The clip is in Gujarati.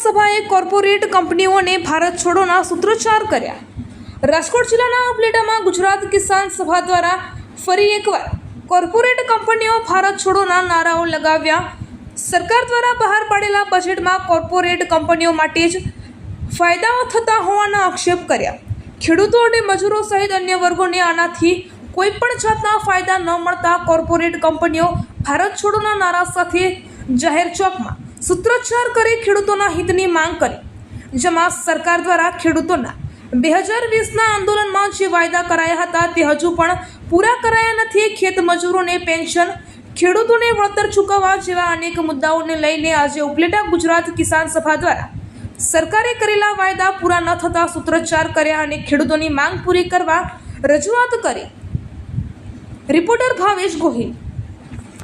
સભાએ કોર્પોરેટ કંપનીઓને ભારત છોડોના સૂત્રોચ્ચાર કર્યા. રાજકોટ જિલ્લાના ઉપલેટામાં ગુજરાત કિસાન સભા દ્વારા ફરી એકવાર કોર્પોરેટ કંપનીઓ ભારત છોડોના નારાઓ લગાવ્યા. સરકાર દ્વારા બહાર પાડેલા બજેટમાં કોર્પોરેટ કંપનીઓ માટે જ ફાયદાઓ થતા હોવાના આક્ષેપ કર્યા. ખેડૂતો અને મજૂરો સહિત અન્ય વર્ગોને આનાથી કોઈ પણ જાતના ફાયદા ન મળતા કોર્પોરેટ કંપનીઓ ભારત છોડોના નારા સાથે જાહેર ચોકમાં સૂત્રોચ્ચાર કરી ખેડૂતોના હિતની માંગ કરી, જેમાં સરકાર દ્વારા ખેડૂતોના બે હજાર વીસના આંદોલનમાં જે વાયદા કરાયા હતા તે હજુ પણ પૂરા કરાયા નથી. ખેત મજૂરોને પેન્શન, ખેડૂતોને વળતર ચૂકવવા જેવા અનેક મુદ્દાઓને લઈને આજે ઉપલેટા ગુજરાત કિસાન સભા દ્વારા સરકારે કરેલા વાયદા પૂરા ન થતા સૂત્રોચ્ચાર કર્યા અને ખેડૂતોની માંગ પૂરી કરવા રજૂઆત કરી. Reporter Bhavesh Gohil